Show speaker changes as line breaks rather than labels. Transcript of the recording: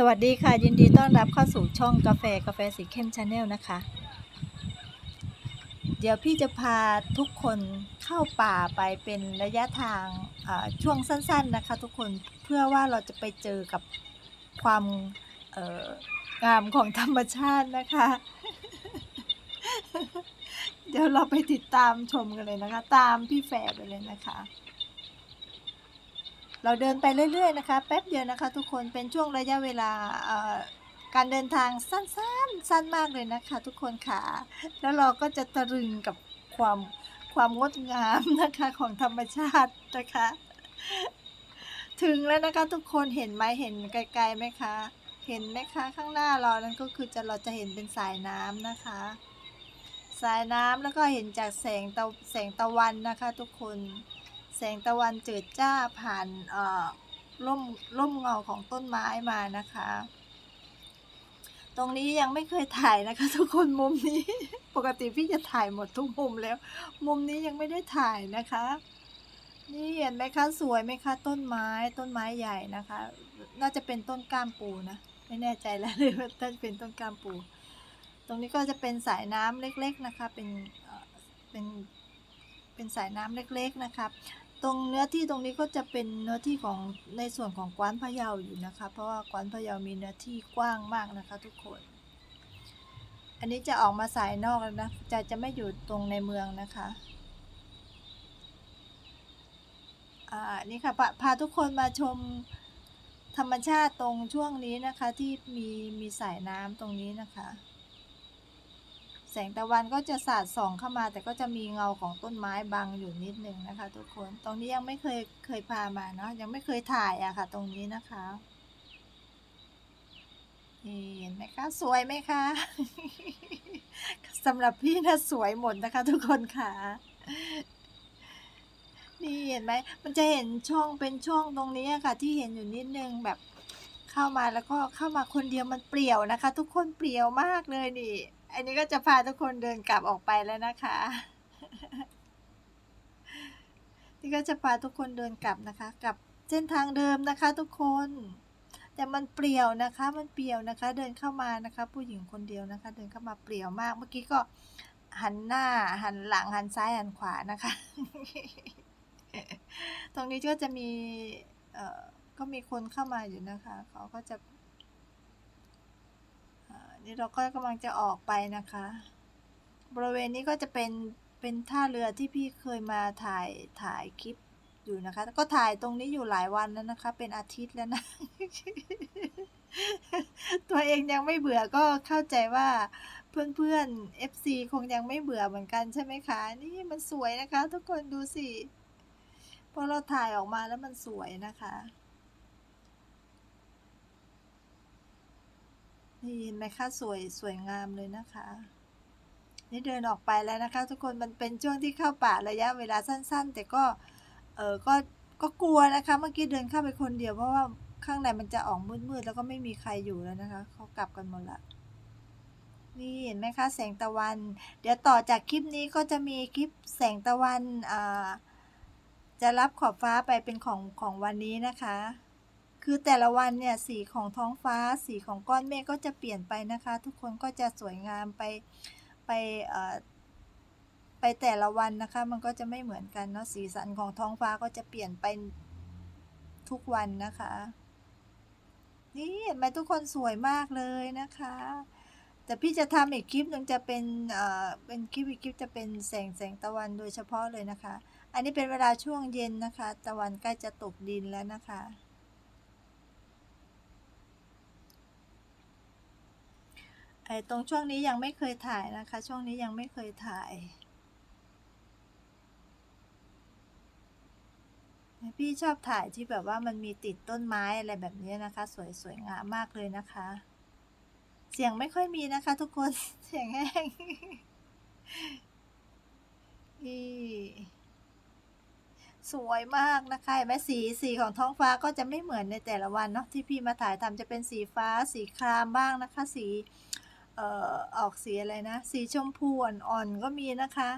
สวัสดีค่ะ ยินดีต้อนรับเข้าสู่ช่องกาแฟกาแฟสีเข้มชาแนลนะคะ เดี๋ยวพี่จะพาทุกคนเข้าป่าไปเป็นระยะทางช่วงสั้น ๆนะคะ ทุกคนเพื่อว่าเราจะไปเจอกับความงามของธรรมชาตินะคะ เดี๋ยวเราไปติดตามชมกันเลยนะคะ ตามพี่แฝดไปเลยนะคะ เราเดินไปเรื่อย ๆ นะคะ แป๊บเดียวนะคะทุกคนเป็นช่วงระยะเวลาการเดินทางสั้นๆ สั้นมากเลยนะคะ ทุกคนค่ะ แล้วเราก็จะตะลึงกับความความงดงามนะคะของธรรมชาตินะคะ ถึงแล้วนะคะทุกคนเห็นไหมเห็นไกลๆไหมคะ เห็นไหมคะข้างหน้าเรานั่นก็คือจะเราจะเห็นเป็นสายน้ำนะคะ สายน้ำแล้วก็เห็นจากแสงตะแสงตะวันนะคะ ทุกคน แสงตะวันเจิดจ้าผ่านเอ่อร่มร่มเงาของต้นไม้มานะคะ ตรงนี้ยังไม่เคยถ่ายนะคะ ทุกคนมุมนี้ ปกติพี่จะถ่ายหมดทุกมุมแล้ว มุมนี้ยังไม่ได้ถ่ายนะคะ นี่เห็นไหมคะสวยไหมคะ ต้นไม้ต้นไม้ใหญ่นะคะ น่าจะเป็นต้นก้ามปูนะไม่แน่ใจแล้วเลยว่าน่าจะเป็นต้นก้ามปู ตรงนี้ก็จะเป็นสายน้ำเล็ก ๆนะคะ เป็นเอ่อเป็นเป็นสายน้ำเล็กๆนะครับ ตรงเนื้อที่ตรงนี้ก็จะเป็นเนื้อที่ของในส่วนของกวานพะเยาอยู่นะคะ เพราะว่ากวานพะเยามีเนื้อที่กว้างมากนะคะ ทุกคน อันนี้จะออกมาสายนอกแล้วนะจะจะไม่อยู่ตรงในเมืองนะคะอ่านี่ค่ะพาพาทุกคนมาชมธรรมชาติตรงช่วงนี้นะคะที่มีมีสายน้ำตรงนี้นะคะ แสงตะวันก็จะสาดส่องเข้ามา แต่ก็จะมีเงาของต้นไม้บังอยู่นิดนึงนะคะ ทุกคน ตรงนี้ยังไม่เคยเคยพามาเนาะยังไม่เคยถ่ายอะค่ะ ตรงนี้นะคะเห็นไหมคะ สวยไหมคะสำหรับพี่นะสวยหมดนะคะ ทุกคนค่ะนี่เห็นไหมมันจะเห็นช่องเป็นช่องตรงนี้ค่ะ ที่เห็นอยู่นิดนึงแบบ เข้ามาแล้วก็เข้ามาคนเดียวมันเปลี่ยวนะคะ ทุกคนเปลี่ยวมากเลยนี่ อันนี้ก็จะพาทุกคนเดินกลับออกไปแล้วนะคะนี่ก็จะพาทุกคนเดินกลับนะคะกลับเส้นทางเดิมนะคะ ทุกคน แต่มันเปลี่ยวนะคะ มันเปลี่ยวนะคะ เดินเข้ามานะคะ ผู้หญิงคนเดียวนะคะ เดินเข้ามาเปลี่ยวมาก เมื่อกี้ก็หันหน้า หันหลังหันซ้ายหันขวานะคะ ตรงนี้ก็จะมีเอ่อ ก็มีคนเข้ามาอยู่นะคะ เขาก็จะอ่านี่เราก็กำลังจะออกไปนะคะ บริเวณนี้ก็จะเป็นเป็นท่าเรือที่พี่เคยมาถ่ายถ่ายคลิปอยู่นะคะ ก็ถ่ายตรงนี้อยู่หลายวันแล้วนะคะ เป็นอาทิตย์แล้วนะ ตัวเองยังไม่เบื่อก็เข้าใจว่าเพื่อนๆ FC คงยังไม่เบื่อเหมือนกันใช่ไหมคะ นี่มันสวยนะคะ ทุกคนดูสิพอเราถ่ายออกมาแล้วมันสวยนะคะ นี่เห็นไหมคะสวยสวยงามเลยนะคะ นี่เดินออกไปแล้วนะคะ ทุกคนมันเป็นช่วงที่เข้าป่าระยะเวลาสั้น ๆ แต่ก็เออก็ก็กลัวนะคะ เมื่อกี้เดินเข้าไปคนเดียวเพราะว่าข้างในมันจะออกมืดๆแล้วก็ไม่มีใครอยู่แล้วนะคะเขากลับกันหมดละนี่เห็นไหมคะแสงตะวัน เดี๋ยวต่อจากคลิปนี้ก็จะมีคลิปแสงตะวันอ่าจะรับขอบฟ้าไปเป็นของของวันนี้นะคะ คือแต่ละวันเนี่ยสีของท้องฟ้าสีของก้อนเมฆก็จะเปลี่ยนไปนะคะ ทุกคนก็จะสวยงามไปไปเอ่อไปแต่ละวันนะคะ มันก็จะไม่เหมือนกันเนาะสีสันของท้องฟ้าก็จะเปลี่ยนไปทุกวันนะคะ นี่เห็นไหมทุกคนสวยมากเลยนะคะ แต่พี่จะทำอีกคลิปหนึ่งจะเป็นเอ่อเป็นคลิปอีกคลิปจะเป็นแสงแสงตะวันโดยเฉพาะเลยนะคะ อันนี้เป็นเวลาช่วงเย็นนะคะ ตะวันใกล้จะตกดินแล้วนะคะ ไอ้ตรงช่วงนี้ยังไม่เคยถ่ายนะคะ ช่วงนี้ยังไม่เคยถ่าย พี่ชอบถ่ายที่แบบว่ามันมีติดต้นไม้อะไรแบบนี้นะคะ สวยสวยงามมากเลยนะคะ เสียงไม่ค่อยมีนะคะ ทุกคนเสียงแห้งนี่สวยมากนะคะเห็นไหมสีสีของท้องฟ้าก็จะไม่เหมือนในแต่ละวันเนาะที่พี่มาถ่ายทำจะเป็นสีฟ้าสีครามบ้างนะคะ สี ออออกสีอะไรนะ สีชมพูอ่อนๆก็มีนะคะ